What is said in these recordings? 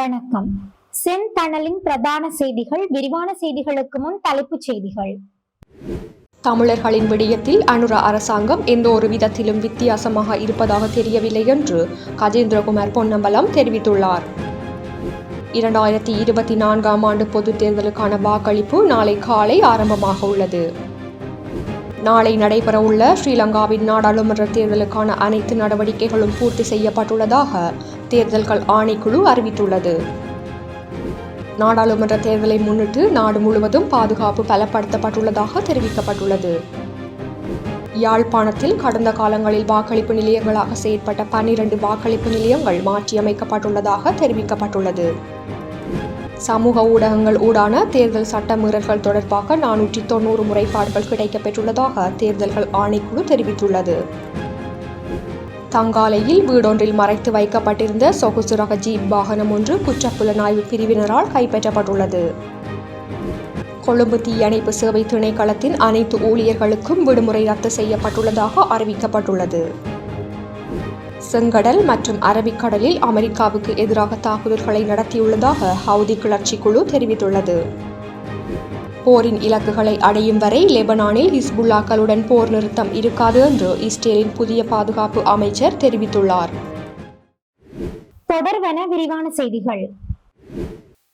வணக்கம். செந்தணலின் பிரதான செய்திகள் விரிவான செய்திகளுக்கு முன் தலைப்புச் செய்திகள். தமிழர்களின் விடயத்தில் அனுர அரசாங்கம் எந்த ஒரு விதத்திலும் வித்தியாசமாக இருப்பதாக தெரியவில்லை என்று கஜேந்திரகுமார் பொன்னம்பலம் தெரிவித்துள்ளார். இரண்டாயிரத்தி இருபத்தி நான்காம் ஆண்டு பொதுத் தேர்தலுக்கான வாக்களிப்பு நாளை காலை ஆரம்பமாக உள்ளது. நாளை நடைபெறவுள்ள ஸ்ரீலங்காவின் நாடாளுமன்ற தேர்தலுக்கான அனைத்து நடவடிக்கைகளும் பூர்த்தி செய்யப்பட்டுள்ளதாக தேர்தல்கள் ஆணைக்குழு அறிவித்துள்ளது. நாடாளுமன்ற தேர்தலை முன்னிட்டு நாடு முழுவதும் பாதுகாப்பு பலப்படுத்தப்பட்டுள்ளதாக தெரிவிக்கப்பட்டுள்ளது. யாழ்ப்பாணத்தில் கடந்த காலங்களில் வாக்களிப்பு நிலையங்களாக செயற்பட்ட பன்னிரண்டு வாக்களிப்பு நிலையங்கள் மாற்றியமைக்கப்பட்டுள்ளதாக தெரிவிக்கப்பட்டுள்ளது. சமூக ஊடகங்கள் ஊடான தேர்தல் சட்டமீறல்கள் தொடர்பாக நானூற்றி தொண்ணூறு முறைப்பாடுகள் கிடைக்கப்பெற்றுள்ளதாக தேர்தல்கள் ஆணைக்குழு தெரிவித்துள்ளது. தங்காலையில் வீடொன்றில் மறைத்து வைக்கப்பட்டிருந்த சொகுசு ரக ஜீப் வாகனம் ஒன்று குற்றப்புலனாய்வு பிரிவினரால் கைப்பற்றப்பட்டுள்ளது. கொழும்பு தீயணைப்பு சேவை திணைக்களத்தின் அனைத்து ஊழியர்களுக்கும் விடுமுறை ரத்து செய்யப்பட்டுள்ளதாக அறிவிக்கப்பட்டுள்ளது. செங்கடல் மற்றும் அரபிக்கடலில் அமெரிக்காவுக்கு எதிராக தாக்குதல்களை நடத்தியுள்ளதாக ஹவுதி கிளர்ச்சி குழு தெரிவித்துள்ளது. போரின் இலக்குகளை அடையும் வரை லெபனானில் ஹிஸ்புல்லாக்களுடன் போர் நிறுத்தம் இருக்காது என்று இஸ்ரேலின் புதிய பாதுகாப்பு அமைச்சர் தெரிவித்துள்ளார். தொடர்வென விரிவான செய்திகள்.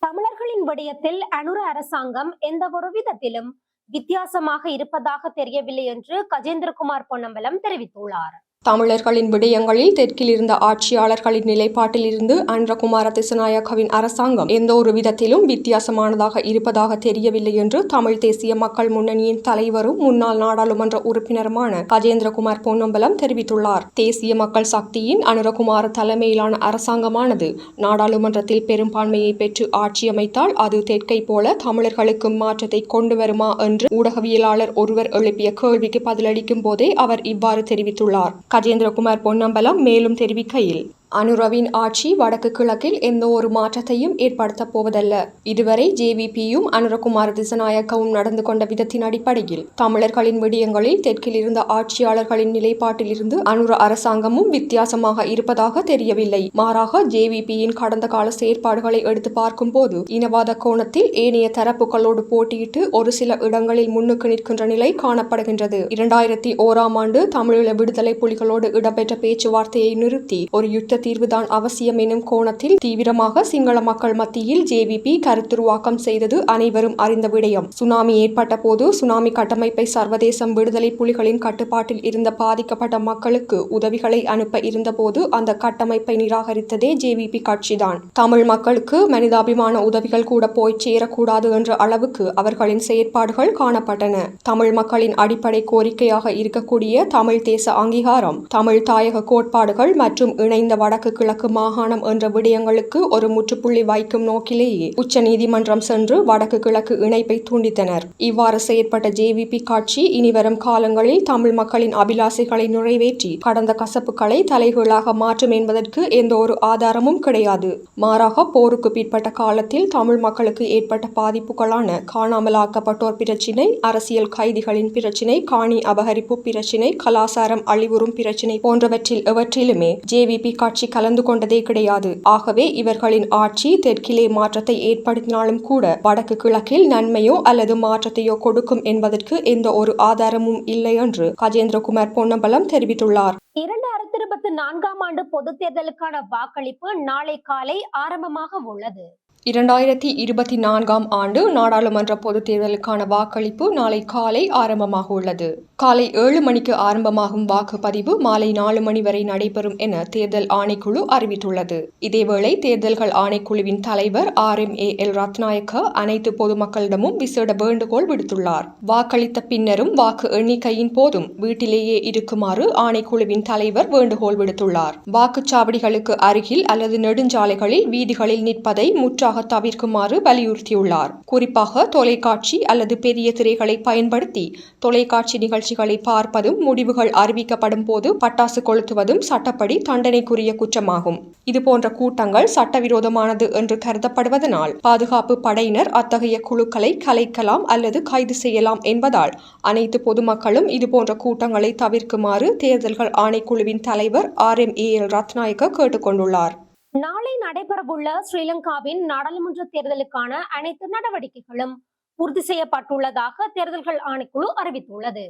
தமிழர்களின் விடயத்தில் அனுர அரசாங்கம் எந்த ஒரு விதத்திலும் வித்தியாசமாக இருப்பதாக தெரியவில்லை என்று கஜேந்திரகுமார் பொன்னம்பலம் தெரிவித்துள்ளார். தமிழர்களின் விடயங்களில் தெற்கில் இருந்த ஆட்சியாளர்களின் நிலைப்பாட்டில் இருந்து அன்றகுமார திசநாயக்கவின் அரசாங்கம் எந்த ஒரு விதத்திலும் வித்தியாசமானதாக இருப்பதாக தெரியவில்லை என்று தமிழ் தேசிய மக்கள் முன்னணியின் தலைவரும் முன்னாள் நாடாளுமன்ற உறுப்பினருமான கஜேந்திரகுமார் பொன்னம்பலம் தெரிவித்துள்ளார். தேசிய மக்கள் சக்தியின் அனுரகுமார தலைமையிலான அரசாங்கமானது நாடாளுமன்றத்தில் பெரும்பான்மையை பெற்று ஆட்சியமைத்தால் அது தெற்கை போல தமிழர்களுக்கும் மாற்றத்தை கொண்டு வருமா என்று ஊடகவியலாளர் ஒருவர் எழுப்பிய கேள்விக்கு பதிலளிக்கும் போதே அவர் இவ்வாறு தெரிவித்துள்ளார். கஜேந்திரகுமார் பொன்னம்பலம் மேலும் தெரிவிக்கையில் அனுரவின் ஆட்சி வடக்கு கிழக்கில் எந்த ஒரு மாற்றத்தையும் ஏற்படுத்தப் போவதல்ல. இதுவரை ஜேவிபியும் அனுரகுமார் திசநாயக்கவும் நடந்து கொண்ட விதத்தின் அடிப்படையில் தமிழர்களின் விடயங்களில் தெற்கில் இருந்த ஆட்சியாளர்களின் நிலைப்பாட்டில் இருந்து அனுர அரசாங்கமும் வித்தியாசமாக இருப்பதாக தெரியவில்லை. மாறாக ஜேவிபியின் கடந்த கால செயற்பாடுகளை எடுத்து பார்க்கும்போது இனவாத கோணத்தில் ஏனைய தரப்புகளோடு போட்டியிட்டு ஒரு சில இடங்களில் முன்னுக்கு நிற்கின்ற நிலை காணப்படுகின்றது. இரண்டாயிரத்தி ஓராம் ஆண்டு தமிழீழ விடுதலை புலிகளோடு இடம்பெற்ற பேச்சுவார்த்தையை நிறுத்தி ஒரு யுத்த தீர்வுதான் அவசியம் எனும் கோணத்தில் தீவிரமாக சிங்கள மக்கள் மத்தியில் ஜேவிபி கருத்துருவாக்கம் செய்தது அனைவரும் அறிந்த விடயம். சுனாமி ஏற்பட்ட போது சுனாமி கட்டமைப்பை சர்வதேசம் விடுதலை புலிகளின் கட்டுப்பாட்டில் இருந்த பாதிக்கப்பட்ட மக்களுக்கு உதவிகளை அனுப்ப இருந்தபோது அந்த கட்டமைப்பை நிராகரித்ததே ஜேவிபி கட்சிதான். தமிழ் மக்களுக்கு மனிதாபிமான உதவிகள் கூட போய் சேரக்கூடாது என்ற அளவுக்கு அவர்களின் செயற்பாடுகள் காணப்பட்டன. தமிழ் மக்களின் அடிப்படை கோரிக்கையாக இருக்கக்கூடிய தமிழ் தேச அங்கீகாரம் தமிழ் தாயக கோட்பாடுகள் மற்றும் இணைந்த வடக்கு கிழக்கு மாகாணம் என்ற விடயங்களுக்கு ஒரு முற்றுப்புள்ளி வைக்கும் நோக்கிலேயே உச்சநீதிமன்றம் சென்று வடக்கு கிழக்கு இணைப்பை தூண்டித்தனர். இவ்வாறு செயற்பட்ட ஜேவிபி காட்சி இனிவரும் காலங்களில் தமிழ் மக்களின் அபிலாசைகளை நிறைவேற்றி கடந்த கசப்புகளை தலைகீழாக மாற்றும் என்பதற்கு எந்த ஒரு ஆதாரமும் கிடையாது. மாறாக போருக்கு பிற்பட்ட காலத்தில் தமிழ் மக்களுக்கு ஏற்பட்ட பாதிப்புகளான காணாமலாக்கப்பட்டோர் பிரச்சினை அரசியல் கைதிகளின் பிரச்சினை காணி அபகரிப்பு பிரச்சினை கலாசாரம் அழிவுறும் பிரச்சினை போன்றவற்றில் எவற்றிலுமே ஜேவிபி காட்சி கலந்து கொண்டதே கிடையாது. ஆகவே இவர்களின் ஆட்சி தெற்கிலே மாற்றத்தை ஏற்படுத்தினாலும் கூட வடக்கு கிழக்கில் நன்மையோ அல்லது மாற்றத்தையோ கொடுக்கும் என்பதற்கு எந்த ஒரு ஆதாரமும் இல்லை என்று கஜேந்திரகுமார் பொன்னம்பலம் தெரிவித்துள்ளார். இரண்டாயிரத்தி இருபத்தி நான்காம் ஆண்டு பொதுத் தேர்தலுக்கான வாக்களிப்பு நாளை காலை ஆரம்பமாக உள்ளது. இரண்டாயிரத்தி இருபத்தி நான்காம் ஆண்டு நாடாளுமன்ற பொதுத் தேர்தலுக்கான வாக்களிப்பு நாளை காலை ஆரம்பமாக உள்ளது. காலை ஏழு மணிக்கு ஆரம்பமாகும் வாக்குப்பதிவு மாலை நாலு மணி வரை நடைபெறும் என தேர்தல் ஆணைக்குழு அறிவித்துள்ளது. இதேவேளை தேர்தல்கள் ஆணைக்குழுவின் தலைவர் R M A L Ratnayake அனைத்து பொதுமக்களிடமும் விசேட வேண்டுகோள் விடுத்துள்ளார். வாக்களித்த பின்னரும் வாக்கு எண்ணிக்கையின் போதும் வீட்டிலேயே இருக்குமாறு ஆணைக்குழுவின் தலைவர் வேண்டுகோள் விடுத்துள்ளார். வாக்குச்சாவடிகளுக்கு அருகில் அல்லது நெடுஞ்சாலைகளில் வீதிகளில் நிற்பதை முற்றாக தவிர்க்குமாறு வலியுறுத்தியுள்ளார். குறிப்பாக தொலைக்காட்சி அல்லது பெரிய திரைகளை பயன்படுத்தி தொலைக்காட்சி நிகழ்ச்சிகளை பார்ப்பதும் முடிவுகள் அறிவிக்கப்படும் போது பட்டாசு கொளுத்துவதும் சட்டப்படி தண்டனைக்குரிய குற்றமாகும். இதுபோன்ற கூட்டங்கள் சட்டவிரோதமானது என்று கருதப்படுவதனால் பாதுகாப்பு படையினர் அத்தகைய குழுக்களை கலைக்கலாம் அல்லது கைது செய்யலாம் என்பதால் அனைத்து பொதுமக்களும் இதுபோன்ற கூட்டங்களை தவிர்க்குமாறு தேர்தல்கள் ஆணைக்குழுவின் தலைவர் R M A L Ratnayake கேட்டுக்கொண்டுள்ளார். நாளை நடைபெறவுள்ள ஸ்ரீலங்காவின் நாடாளுமன்ற தேர்தலுக்கான அனைத்து நடவடிக்கைகளும் உறுதி செய்யப்பட்டுள்ளதாக தேர்தல்கள் ஆணைக்குழு அறிவித்துள்ளது.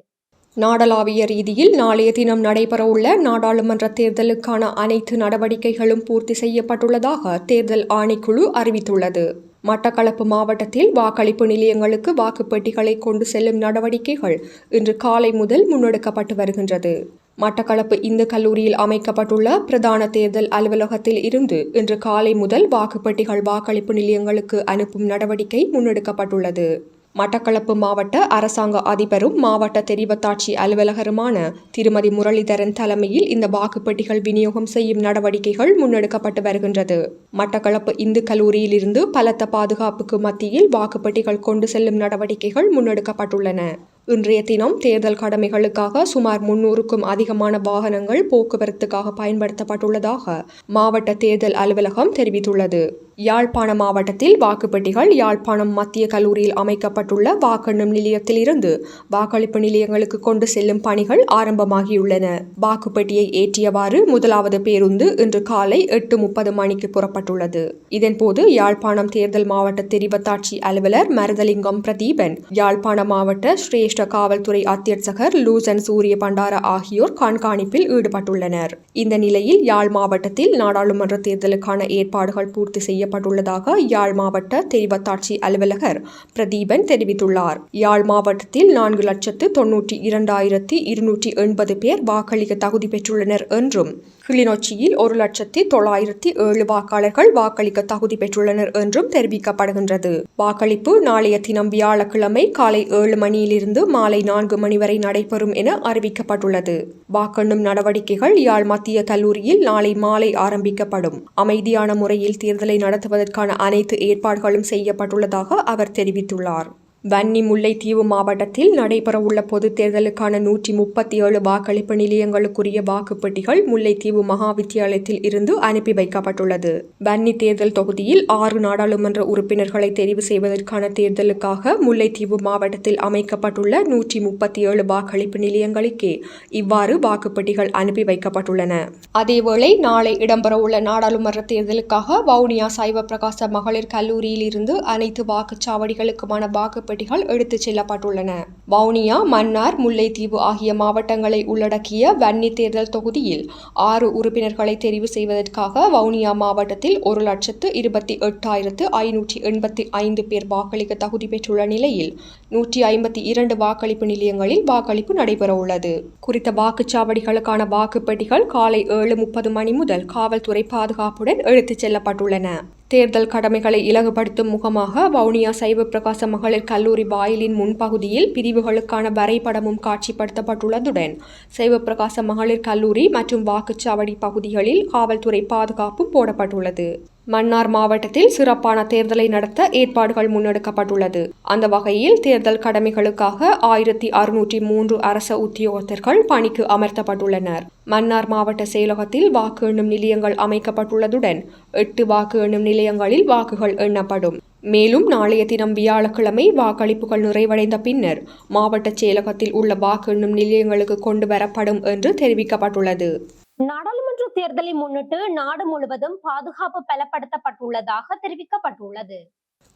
நாடளாவிய ரீதியில் நாளைய தினம் நடைபெறவுள்ள நாடாளுமன்ற தேர்தலுக்கான அனைத்து நடவடிக்கைகளும் பூர்த்தி செய்யப்பட்டுள்ளதாக தேர்தல் ஆணைக்குழு அறிவித்துள்ளது. மட்டக்களப்பு மாவட்டத்தில் வாக்களிப்பு நிலையங்களுக்கு வாக்குப்பெட்டிகளை கொண்டு செல்லும் நடவடிக்கைகள் இன்று காலை முதல் முன்னெடுக்கப்பட்டு வருகின்றது. மட்டக்களப்பு இந்து கல்லூரியில் அமைக்கப்பட்டுள்ள பிரதான தேர்தல் அலுவலகத்தில் இருந்து இன்று காலை முதல் வாக்குப்பெட்டிகள் வாக்களிப்பு நிலையங்களுக்கு அனுப்பும் நடவடிக்கை முன்னெடுக்கப்பட்டுள்ளது. மட்டக்களப்பு மாவட்ட அரசாங்க அதிபரும் மாவட்ட தெரிவத்தாட்சி அலுவலகருமான திருமதி முரளிதரன் தலைமையில் இந்த வாக்குப்பெட்டிகள் விநியோகம் செய்யும் நடவடிக்கைகள் முன்னெடுக்கப்பட்டு வருகின்றது. மட்டக்களப்பு இந்து கல்லூரியிலிருந்து பலத்த பாதுகாப்புக்கு மத்தியில் வாக்குப்பெட்டிகள் கொண்டு செல்லும் நடவடிக்கைகள் முன்னெடுக்கப்பட்டுள்ளன. இன்றைய தினம் தேர்தல் கடமைகளுக்காக சுமார் முன்னூறுக்கும் அதிகமான வாகனங்கள் போக்குவரத்துக்காக பயன்படுத்தப்பட்டுள்ளதாக மாவட்ட தேர்தல் அலுவலகம் தெரிவித்துள்ளது. யாழ்ப்பாண மாவட்டத்தில் வாக்குப்பெட்டிகள் யாழ்ப்பாணம் மத்திய கல்லூரியில் அமைக்கப்பட்டுள்ள வாக்கெண்ணும் நிலையத்திலிருந்து வாக்களிப்பு நிலையங்களுக்கு கொண்டு செல்லும் பணிகள் ஆரம்பமாகியுள்ளன. வாக்குப்பெட்டியை ஏற்றியவாறு முதலாவது பேருந்து இன்று காலை எட்டு முப்பது மணிக்கு புறப்பட்டுள்ளது. இதன்போது யாழ்ப்பாணம் தேர்தல் மாவட்ட தெரிவத்தாட்சி அலுவலர் மருதலிங்கம் பிரதீபன் யாழ்ப்பாண மாவட்ட சிரேஷ்ட காவல்துறை அத்தியட்சகர் லூசன் சூரிய பண்டார ஆகியோர் கண்காணிப்பில் ஈடுபட்டுள்ளனர். இந்த நிலையில் யாழ் மாவட்டத்தில் நாடாளுமன்ற தேர்தலுக்கான ஏற்பாடுகள் பூர்த்தி செய்யப்பட்டுள்ளதாக யாழ் மாவட்ட தெரிவத்தாட்சி அலுவலகர் பிரதீபன் தெரிவித்துள்ளார். யாழ் மாவட்டத்தில் நான்கு லட்சத்து தொன்னூற்றி இரண்டாயிரத்தி இருநூற்றி எண்பது பேர் வாக்களிக்க தகுதி பெற்றுள்ளனர் என்றும் கிளிநொச்சியில் ஒரு லட்சத்தி தொள்ளாயிரத்தி ஏழு வாக்காளர்கள் வாக்களிக்க தகுதி பெற்றுள்ளனர் என்றும் தெரிவிக்கப்படுகின்றது. வாக்களிப்பு நாளைய தினம் வியாழக்கிழமை காலை ஏழு மணியிலிருந்து மாலை நான்கு மணி வரை நடைபெறும் என அறிவிக்கப்பட்டுள்ளது. வாக்கெண்ணும் நடவடிக்கைகள் யாழ் மத்திய கல்லூரியில் நாளை மாலை ஆரம்பிக்கப்படும். அமைதியான முறையில் தேர்தலை நடத்துவதற்கான அனைத்து ஏற்பாடுகளும் செய்யப்பட்டுள்ளதாக அவர் தெரிவித்துள்ளார். வன்னி முல்லைத்தீவு மாவட்டத்தில் நடைபெறவுள்ள பொதுத் தேர்தலுக்கான நூற்றி முப்பத்தி ஏழு வாக்களிப்பு நிலையங்களுக்குரிய வாக்குப்பெட்டிகள் முல்லைத்தீவு மகா வித்தியாலயத்தில் இருந்து அனுப்பி வைக்கப்பட்டுள்ளது. வன்னி தேர்தல் தொகுதியில் ஆறு நாடாளுமன்ற உறுப்பினர்களை தெரிவு செய்வதற்கான தேர்தலுக்காக முல்லைத்தீவு மாவட்டத்தில் அமைக்கப்பட்டுள்ள நூற்றி முப்பத்தி ஏழு வாக்களிப்பு நிலையங்களுக்கே இவ்வாறு வாக்குப்பெட்டிகள் அனுப்பி வைக்கப்பட்டுள்ளன. அதேவேளை நாளை இடம்பெறவுள்ள நாடாளுமன்ற தேர்தலுக்காக வவுனியா சைவ பிரகாச மகளிர் கல்லூரியில் இருந்து அனைத்து வாக்குச்சாவடிகளுக்குமான வாக்கு பெட்டிகள் எடுத்துச் செல்லப்பட்டுள்ளன. வவுனியா மன்னார் முல்லைத்தீவு ஆகிய மாவட்டங்களை உள்ளடக்கிய வன்னி தேர்தல் தொகுதியில் ஆறு உறுப்பினர்களை தெரிவு செய்வதற்காக வவுனியா மாவட்டத்தில் ஒரு லட்சத்து இருபத்தி எட்டாயிரத்து ஐநூற்றி எண்பத்தி ஐந்து பேர் வாக்களிக்க தகுதி பெற்றுள்ள நிலையில் நூற்றி ஐம்பத்தி இரண்டு வாக்களிப்பு நிலையங்களில் வாக்களிப்பு நடைபெறவுள்ளது குறித்த வாக்குச்சாவடிகளுக்கான வாக்குப்பெட்டிகள் காலை ஏழு முப்பது மணி முதல் காவல்துறை பாதுகாப்புடன் எடுத்துச் செல்லப்பட்டுள்ளன. தேர்தல் கடமைகளை இலகுபடுத்தும் முகமாக வவுனியா சைவ பிரகாச மகளிர் கல்லூரி வாயிலின் முன்பகுதியில் பிரிவுகளுக்கான வரைபடமும் காட்சிப்படுத்தப்பட்டுள்ளதுடன் சைவ பிரகாச மகளிர் கல்லூரி மற்றும் வாக்குச்சாவடி பகுதிகளில் காவல்துறை பாதுகாப்பும் போடப்பட்டுள்ளது. மன்னார் மாவட்டத்தில் சிறப்பான தேர்தலை நடத்த ஏற்பாடுகள் முன்னெடுக்கப்பட்டுள்ளது. அந்த வகையில் தேர்தல் கடமைகளுக்காக ஆயிரத்தி அறுநூற்றி மூன்று அரச உத்தியோகத்தர்கள் பணிக்கு அமர்த்தப்பட்டுள்ளனர். மன்னார் மாவட்ட செயலகத்தில் வாக்கு எண்ணும் நிலையங்கள் அமைக்கப்பட்டுள்ளதுடன் எட்டு வாக்கு எண்ணும் நிலையங்களில் வாக்குகள் எண்ணப்படும். மேலும் நாளைய தினம் வியாழக்கிழமை வாக்களிப்புகள் நிறைவடைந்த பின்னர் மாவட்ட செயலகத்தில் உள்ள வாக்கு எண்ணும் நிலையங்களுக்கு கொண்டு வரப்படும் என்று தெரிவிக்கப்பட்டுள்ளது. தேர்தலை முன்னிட்டு நாடு முழுவதும் பாதுகாப்பு பலப்படுத்தப்பட்டுள்ளதாக தெரிவிக்கப்பட்டுள்ளது.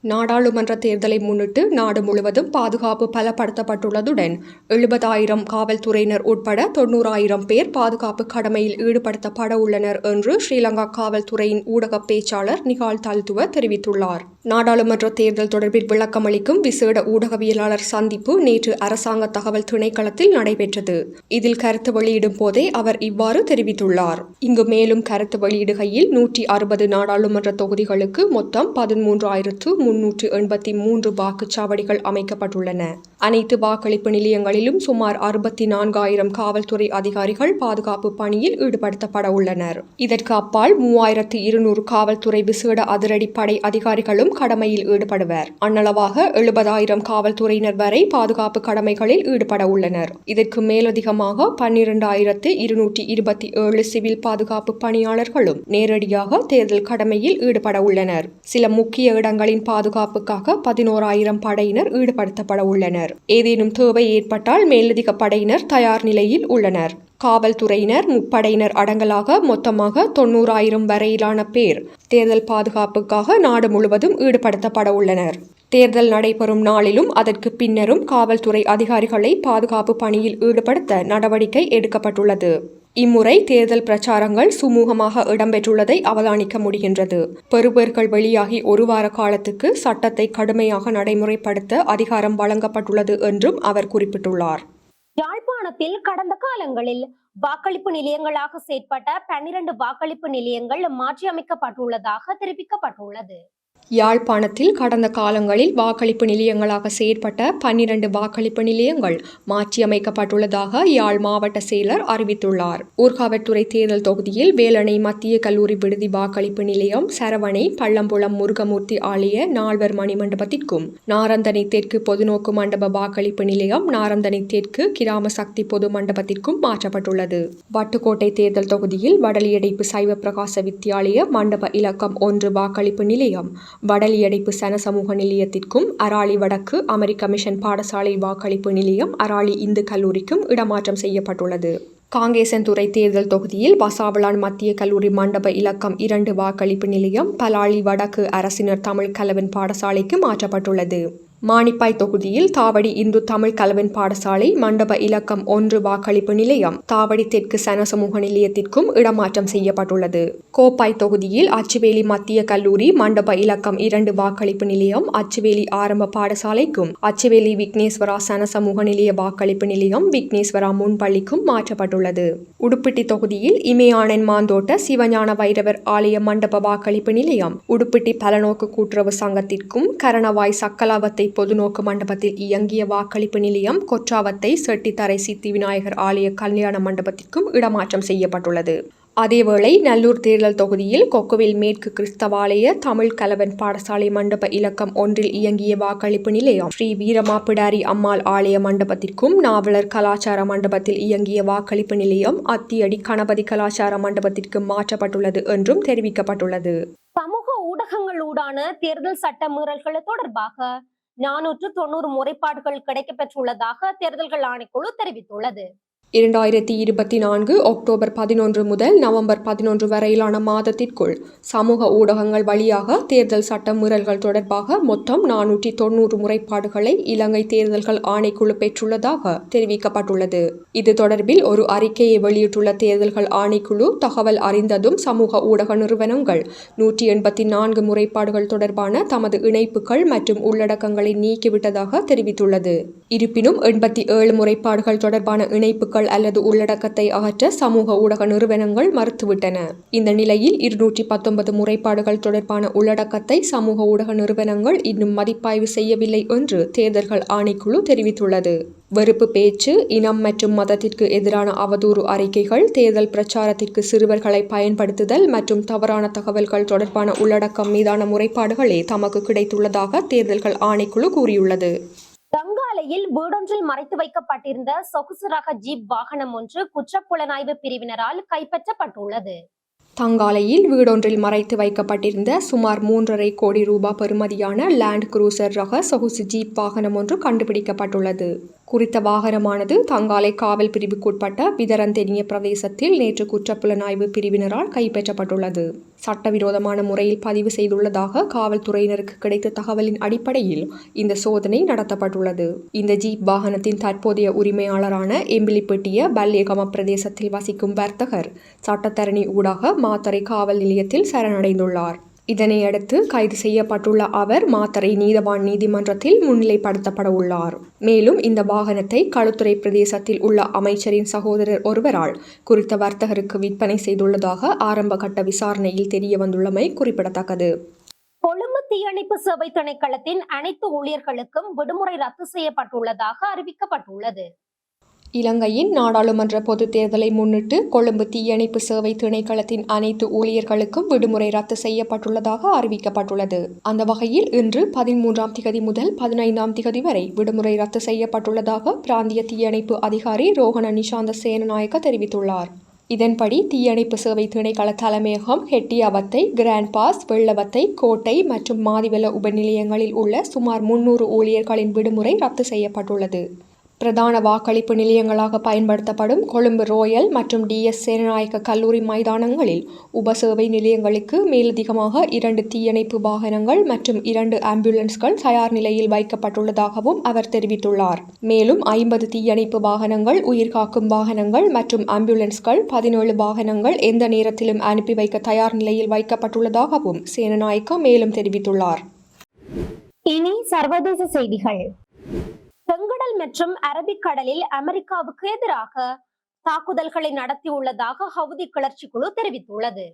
நாடாளுமன்ற தேர்தலை முன்னிட்டு நாடு முழுவதும் பாதுகாப்பு பலப்படுத்தப்பட்டுள்ளதுடன் எழுபதாயிரம் காவல்துறையினர் உட்பட தொண்ணூறாயிரம் பேர் பாதுகாப்பு கடமையில் ஈடுபடுத்தப்பட உள்ளனர் என்று ஸ்ரீலங்கா காவல்துறையின் ஊடக பேச்சாளர் நிகால் தல்துவ தெரிவித்துள்ளார். நாடாளுமன்ற தேர்தல் தொடர்பில் விளக்கமளிக்கும் விசேட ஊடகவியலாளர் சந்திப்பு நேற்று அரசாங்க தகவல் திணைக்களத்தில் நடைபெற்றது. இதில் கருத்து வெளியிடும் போதே அவர் இவ்வாறு தெரிவித்துள்ளார். இங்கு மேலும் கருத்து வெளியிடுகையில் நூற்றி அறுபது நாடாளுமன்ற தொகுதிகளுக்கு மொத்தம் பதிமூன்றாயிரத்து முன்னூற்று எண்பத்தி மூன்று வாக்குச்சாவடிகள் அமைக்கப்பட்டுள்ளன. அனைத்து வாக்களிப்பு நிலையங்களிலும் சுமார் அறுபத்தி நான்காயிரம் காவல்துறை அதிகாரிகள் பாதுகாப்பு பணியில் ஈடுபடுத்தப்பட உள்ளனர். இதற்கு அப்பால் மூவாயிரத்து இருநூறு காவல்துறை விசேட அதிரடிப்படை அதிகாரிகளும் கடமையில் ஈடுபடுவர். அன்னளவாக எழுபதாயிரம் காவல்துறையினர் வரை பாதுகாப்பு கடமைகளில் ஈடுபட உள்ளனர். இதற்கு மேலதிகமாக பன்னிரண்டாயிரத்து இருநூற்றி இருபத்தி ஏழு சிவில் பாதுகாப்பு பணியாளர்களும் நேரடியாக தேர்தல் கடமையில் ஈடுபட உள்ளனர். சில முக்கிய இடங்களின் பாதுகாப்புக்காக பதினோராயிரம் படையினர் ஈடுபடுத்தப்பட உள்ளனர். ஏதேனும் தேவை ஏற்பட்டால் மேலதிக படையினர் தயார் நிலையில் உள்ளனர். காவல்துறையினர் முப்படையினர் அடங்கலாக மொத்தமாக தொண்ணூறாயிரம் வரையிலான பேர் தேர்தல் பாதுகாப்புக்காக நாடு முழுவதும் ஈடுபடுத்தப்பட உள்ளனர். தேர்தல் நடைபெறும் நாளிலும் அதற்கு பின்னரும் காவல்துறை அதிகாரிகளை பாதுகாப்பு பணியில் ஈடுபடுத்த நடவடிக்கை எடுக்கப்பட்டுள்ளது. இம்முறை தேர்தல் பிரச்சாரங்கள் சுமூகமாக இடம்பெற்றுள்ளதை அவதானிக்க முடிகின்றது. பெறுபேர்கள் வெளியாகி ஒரு வார காலத்துக்கு சட்டத்தை கடுமையாக நடைமுறைப்படுத்த அதிகாரம் வழங்கப்பட்டுள்ளது என்றும் அவர் குறிப்பிட்டுள்ளார். யாழ்ப்பாணத்தில் கடந்த காலங்களில் வாக்களிப்பு நிலையங்களாக செயற்பட்ட பன்னிரண்டு வாக்களிப்பு நிலையங்கள் மாற்றியமைக்கப்பட்டுள்ளதாக தெரிவிக்கப்பட்டுள்ளது. யாழ்ப்பாணத்தில் கடந்த காலங்களில் வாக்களிப்பு நிலையங்களாக செயற்பட்ட பன்னிரண்டு வாக்களிப்பு நிலையங்கள் மாற்றியமைக்கப்பட்டுள்ளதாக யாழ் மாவட்ட செயலர் அறிவித்துள்ளார். ஊர்காவற்துறை தேர்தல் தொகுதியில் வேலணை மத்திய கல்லூரி விடுதி வாக்களிப்பு நிலையம் சரவணை பள்ளம்புளம் முருகமூர்த்தி ஆலய நால்வர் மணி மண்டபத்திற்கும் நாரந்தனை தெற்கு பொதுநோக்கு மண்டப வாக்களிப்பு நிலையம் நாரந்தனை தெற்கு கிராம சக்தி பொது மண்டபத்திற்கும் மாற்றப்பட்டுள்ளது. வட்டுக்கோட்டை தேர்தல் தொகுதியில் வடலியடைப்பு சைவ பிரகாச வித்தியாலய மண்டப இலக்கம் ஒன்று வாக்களிப்பு நிலையம் வடலியடைப்பு சன சமூக நிலையத்திற்கும் அராளி வடக்கு அமெரிக்க மிஷன் பாடசாலை வாக்களிப்பு நிலையம் அராளி இந்து கல்லூரிக்கும் இடமாற்றம் செய்யப்பட்டுள்ளது. காங்கேசன்துறை தேர்தல் தொகுதியில் வசாவளான் மத்திய கல்லூரி மண்டப இலக்கம் இரண்டு வாக்களிப்பு நிலையம் பலாளி வடக்கு அரசினர் தமிழ் கலவன் பாடசாலைக்கு மாற்றப்பட்டுள்ளது. மானிப்பாய் தொகுதியில் தாவடி இந்து தமிழ் கலவன் பாடசாலை மண்டப இலக்கம் ஒன்று வாக்களிப்பு நிலையம் தாவடி தெற்கு சன சமூக நிலையத்திற்கும் இடமாற்றம் செய்யப்பட்டுள்ளது. கோப்பாய் தொகுதியில் அச்சுவேலி மத்திய கல்லூரி மண்டப இலக்கம் இரண்டு வாக்களிப்பு நிலையம் அச்சுவேலி ஆரம்ப பாடசாலைக்கும் அச்சுவேலி விக்னேஸ்வரா சன சமூக நிலைய வாக்களிப்பு நிலையம் விக்னேஸ்வரா முன்பள்ளிக்கும் மாற்றப்பட்டுள்ளது. உடுப்பிட்டி தொகுதியில் இமயானன் மாந்தோட்ட சிவஞான வைரவர் ஆலய மண்டப வாக்களிப்பு நிலையம் உடுப்பிட்டி பலநோக்கு கூட்டுறவு சங்கத்திற்கும் கரணவாய் சக்கலாவத்தை பொதுநோக்கு மண்டபத்தில் இயங்கிய வாக்களிப்பு நிலையம் கொற்றாவத்தை செட்டித்தரை சித்தி விநாயகர் ஆலய கல்யாண மண்டபத்திற்கும் இடமாற்றம் செய்யப்பட்டுள்ளது. அதேவேளை நல்லூர் தேர்தல் தொகுதியில் கொக்குவில் மேற்கு கிறிஸ்தவாலய தமிழ் கலவன் பாடசாலை மண்டப இலக்கம் ஒன்றில் இயங்கிய வாக்களிப்பு நிலையம் ஸ்ரீ வீரமாப்பிடாரி அம்மாள் ஆலய மண்டபத்திற்கும் நாவலர் கலாச்சார மண்டபத்தில் இயங்கிய வாக்களிப்பு நிலையம் அத்தியடி கணபதி கலாச்சார மண்டபத்திற்கும் மாற்றப்பட்டுள்ளது என்றும் தெரிவிக்கப்பட்டுள்ளது. சமூக ஊடகங்களூடான தேர்தல் சட்ட மீறல்கள் தொடர்பாக நானூற்று தொண்ணூறு முறைப்பாடுகள் கிடைக்கப்பெற்றுள்ளதாக தேர்தல்கள் ஆணைக்குழு தெரிவித்துள்ளது. இரண்டாயிரத்தி இருபத்தி நான்கு அக்டோபர் பதினொன்று முதல் நவம்பர் பதினொன்று வரையிலான மாதத்திற்குள் சமூக ஊடகங்கள் வழியாக தேர்தல் சட்ட மீறல்கள் தொடர்பாக மொத்தம் நானூற்றி தொன்னூறு முறைப்பாடுகளை இலங்கை தேர்தல்கள் ஆணைக்குழு பெற்றுள்ளதாக தெரிவிக்கப்பட்டுள்ளது. இது தொடர்பில் ஒரு அறிக்கையை வெளியிட்டுள்ள தேர்தல்கள் ஆணைக்குழு தகவல் அறிந்ததும் சமூக ஊடக நிறுவனங்கள் நூற்றி எண்பத்தி நான்கு முறைப்பாடுகள் தொடர்பான தமது இணைப்புகள் மற்றும் உள்ளடக்கங்களை நீக்கிவிட்டதாக தெரிவித்துள்ளது. இருப்பினும் எண்பத்தி ஏழு முறைப்பாடுகள் தொடர்பான இணைப்புகள் அல்லது உள்ளடக்கத்தை அகற்ற சமூக ஊடக நிறுவனங்கள் மறுத்துவிட்டன. இந்த நிலையில் இருநூற்றி பத்தொன்பது முறைப்பாடுகள் தொடர்பான உள்ளடக்கத்தை சமூக ஊடக நிறுவனங்கள் இன்னும் மதிப்பாய்வு செய்யவில்லை என்று தேர்தல்கள் ஆணைக்குழு தெரிவித்துள்ளது. வெறுப்பு பேச்சு இனம் மற்றும் மதத்திற்கு எதிரான அவதூறு அறிக்கைகள் தேர்தல் பிரச்சாரத்திற்கு சிறுவர்களை பயன்படுத்துதல் மற்றும் தவறான தகவல்கள் தொடர்பான உள்ளடக்கம் மீதான முறைப்பாடுகளே தமக்கு கிடைத்துள்ளதாக தேர்தல்கள் ஆணைக்குழு கூறியுள்ளது. தங்காலையில் வீடொன்றில் மறைத்து வைக்கப்பட்டிருந்த சொகுசு ரக ஜீப் வாகனம் ஒன்று குற்றப்புலனாய்வு பிரிவினரால் கைப்பற்றப்பட்டுள்ளது. தங்காலையில் வீடொன்றில் மறைத்து வைக்கப்பட்டிருந்த சுமார் மூன்றரை கோடி ரூபாய் பெறுமதியான லேண்ட் குரூசர் ரக சொகுசு ஜீப் வாகனம் ஒன்று கண்டுபிடிக்கப்பட்டுள்ளது. குறித்த வாகனமானது தங்காலை காவல் பிரிவுக்குட்பட்ட விதரந்தெனிய பிரதேசத்தில் நேற்று குற்றப்புலனாய்வு பிரிவினரால் கைப்பற்றப்பட்டுள்ளது. சட்டவிரோதமான முறையில் பதிவு செய்துள்ளதாக காவல்துறையினருக்கு கிடைத்த தகவலின் அடிப்படையில் இந்த சோதனை நடத்தப்பட்டுள்ளது. இந்த ஜீப் வாகனத்தின் தற்போதைய உரிமையாளரான எம்பிலிப்பட்டிய பல்யகம பிரதேசத்தில் வசிக்கும் வர்த்தகர் சட்டத்தரணி ஊடாக மாத்தறை காவல் நிலையத்தில் சரணடைந்துள்ளார். இதனையடுத்து கைது செய்யப்பட்டுள்ள அவர் மாத்தரை நீதவான் நீதிமன்றத்தில் முன்னிலைப்படுத்தப்பட உள்ளார். மேலும் இந்த வாகனத்தை களுத்துறை பிரதேசத்தில் உள்ள அமைச்சரின் சகோதரர் ஒருவரால் குறித்த வர்த்தகருக்கு விற்பனை செய்துள்ளதாக ஆரம்ப கட்ட விசாரணையில் தெரிய வந்துள்ளமை குறிப்பிடத்தக்கது. கொழும்பு தீயணைப்பு சேவை திணைக்களத்தின் அனைத்து ஊழியர்களுக்கும் விடுமுறை ரத்து செய்யப்பட்டுள்ளதாக அறிவிக்கப்பட்டுள்ளது. இலங்கையின் நாடாளுமன்ற பொதுத் தேர்தலை முன்னிட்டு கொழும்பு தீயணைப்பு சேவை திணைக்களத்தின் அனைத்து ஊழியர்களுக்கும் விடுமுறை ரத்து செய்யப்பட்டுள்ளதாக அறிவிக்கப்பட்டுள்ளது. அந்த வகையில் இன்று பதிமூன்றாம் திகதி முதல் பதினைந்தாம் திகதி வரை விடுமுறை ரத்து செய்யப்பட்டுள்ளதாக பிராந்திய தீயணைப்பு அதிகாரி ரோஹண நிஷாந்த சேனநாயக்க தெரிவித்துள்ளார். இதன்படி தீயணைப்பு சேவை திணைக்கள தலைமையகம் ஹெட்டியாவத்தை கிராண்ட் பாஸ் வெள்ளவத்தை கோட்டை மற்றும் மாதிவெல உபநிலையங்களில் உள்ள சுமார் முன்னூறு ஊழியர்களின் விடுமுறை ரத்து செய்யப்பட்டுள்ளது. பிரதான வாக்களிப்பு நிலையங்களாக பயன்படுத்தப்படும் கொழும்பு ரோயல் மற்றும் டிஎஸ் சேனநாயக்க கல்லூரி மைதானங்களில் உபசேவை நிலையங்களுக்கு மேலதிகமாக இரண்டு தீயணைப்பு வாகனங்கள் மற்றும் இரண்டு ஆம்புலன்ஸ்கள் தயார் நிலையில் வைக்கப்பட்டுள்ளதாகவும் அவர் தெரிவித்துள்ளார். மேலும் ஐம்பது தீயணைப்பு வாகனங்கள் உயிர்காக்கும் வாகனங்கள் மற்றும் ஆம்புலன்ஸ்கள் பதினேழு வாகனங்கள் எந்த நேரத்திலும் அனுப்பி வைக்க தயார் நிலையில் வைக்கப்பட்டுள்ளதாகவும் சேனநாயக்க மேலும் தெரிவித்துள்ளார். இனி சர்வதேச செய்திகள். செங்கடல் மற்றும் அரபிக்கடலில் அமெரிக்காவுக்கு எதிராக தாக்குதல்களை நடத்தியுள்ளதாக ஹவுதி கிளர்ச்சி குழு தெரிவித்துள்ளது.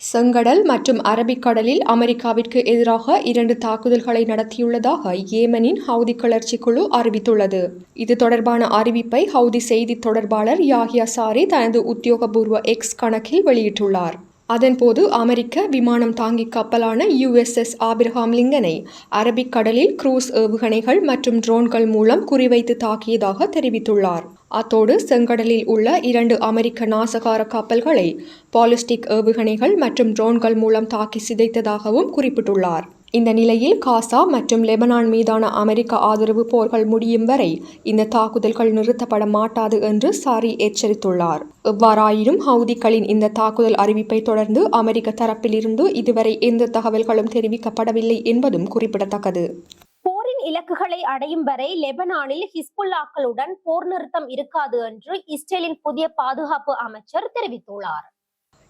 செங்கடல் மற்றும் அரபிக்கடலில் அமெரிக்காவிற்கு எதிராக இரண்டு தாக்குதல்களை நடத்தியுள்ளதாக ஏமனின் ஹவுதி கிளர்ச்சி குழு அறிவித்துள்ளது. இது தொடர்பான அறிவிப்பை ஹவுதி செய்தி தொடர்பாளர் யாஹியா சாரி தனது உத்தியோகபூர்வ எக்ஸ் கணக்கில் வெளியிட்டுள்ளார். அதன்போது அமெரிக்க விமானம் தாங்கி கப்பலான யுஎஸ்எஸ் ஆபிரஹாம் லிங்கனை அரபிக் கடலில் குரூஸ் ஏவுகணைகள் மற்றும் ட்ரோன்கள் மூலம் குறிவைத்து தாக்கியதாக தெரிவித்துள்ளார். அத்தோடு செங்கடலில் உள்ள இரண்டு அமெரிக்க நாசகார கப்பல்களை பாலிஸ்டிக் ஏவுகணைகள் மற்றும் ட்ரோன்கள் மூலம் தாக்கி சிதைத்ததாகவும் குறிப்பிட்டுள்ளார். இந்த நிலையில் காசா மற்றும் லெபனான் மீதான அமெரிக்க ஆதரவு போர்கள் முடியும் வரை இந்த தாக்குதல்கள் நிறுத்தப்பட மாட்டாது என்று சாரி எச்சரித்துள்ளார். எவ்வாறாயினும் ஹவுதிகளின் இந்த தாக்குதல் அறிவிப்பை தொடர்ந்து அமெரிக்க தரப்பிலிருந்து இதுவரை எந்த தகவல்களும் தெரிவிக்கப்படவில்லை என்பதும் குறிப்பிடத்தக்கது. போரின் இலக்குகளை அடையும் வரை லெபனானில் ஹிஸ்புல்லாக்களுடன் போர் நிறுத்தம் இருக்காது என்று இஸ்ரேலின் புதிய பாதுகாப்பு அமைச்சர் தெரிவித்துள்ளார்.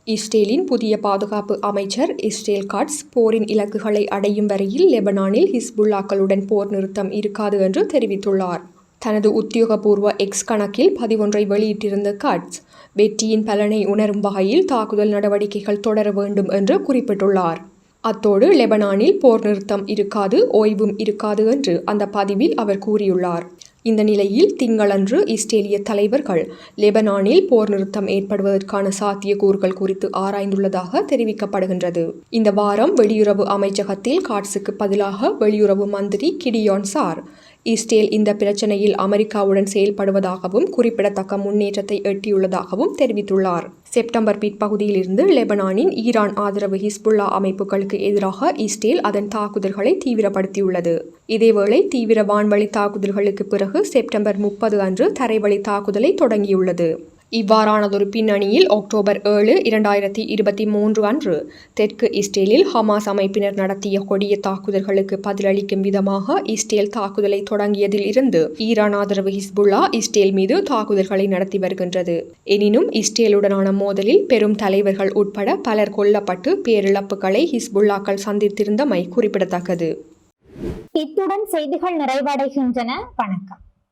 இஸ்ரேலின் புதிய பாதுகாப்பு அமைச்சர் இஸ்ரேல் காட்ஸ் போரின் இலக்குகளை அடையும் வரையில் லெபனானில் ஹிஸ்புல்லாக்களுடன் போர் நிறுத்தம் இருக்காது என்று தெரிவித்துள்ளார். தனது உத்தியோகபூர்வ எக்ஸ் கணக்கில் பதிவொன்றை வெளியிட்டிருந்த காட்ஸ் வெற்றியின் பலனை உணரும் வகையில் தாக்குதல் நடவடிக்கைகள் தொடர வேண்டும் என்று குறிப்பிட்டுள்ளார். அத்தோடு லெபனானில் போர் நிறுத்தம் இருக்காது ஓய்வும் இருக்காது என்று அந்த பதிவில் அவர் கூறியுள்ளார். இந்த நிலையில் திங்களன்று இஸ்ரேலிய தலைவர்கள் லெபனானில் போர் நிறுத்தம் ஏற்படுவதற்கான சாத்தியக்கூறுகள் குறித்து ஆராய்ந்துள்ளதாக தெரிவிக்கப்படுகின்றது. இந்த வாரம் வெளியுறவு அமைச்சகத்தில் காட்ஸுக்கு பதிலாக வெளியுறவு மந்திரி கிடியோன் சார் இஸ்ரேல் இந்த பிரச்சனையில் அமெரிக்காவுடன் செயல்படுவதாகவும் குறிப்பிடத்தக்க முன்னேற்றத்தை எட்டியுள்ளதாகவும் தெரிவித்துள்ளார். செப்டம்பர் பிற்பகுதியிலிருந்து லெபனானின் ஈரான் ஆதரவு ஹிஸ்புல்லா அமைப்புகளுக்கு எதிராக இஸ்ரேல் அதன் தாக்குதல்களை தீவிரப்படுத்தியுள்ளது. இதேவேளை தீவிர வான்வழி தாக்குதல்களுக்கு பிறகு செப்டம்பர் முப்பது அன்று தரைவழி தாக்குதலை தொடங்கியுள்ளது. இவ்வாறானதொரு பின்னணியில் அக்டோபர் ஏழு இரண்டாயிரத்தி இருபத்தி மூன்று அன்று தெற்கு இஸ்ரேலில் ஹமாஸ் அமைப்பினர் நடத்திய கொடிய தாக்குதல்களுக்கு பதிலளிக்கும் விதமாக இஸ்ரேல் தாக்குதலை தொடங்கியதில் இருந்து ஈரான் ஆதரவு ஹிஸ்புல்லா இஸ்ரேல் மீது தாக்குதல்களை நடத்தி வருகின்றது. எனினும் இஸ்ரேலுடனான மோதலில் பெரும் தலைவர்கள் உட்பட பலர் கொல்லப்பட்டு பேரிழப்புகளை ஹிஸ்புல்லாக்கள் சந்தித்திருந்தமை குறிப்பிடத்தக்கது. இத்துடன் செய்திகள் நிறைவடைகின்றன. வணக்கம்.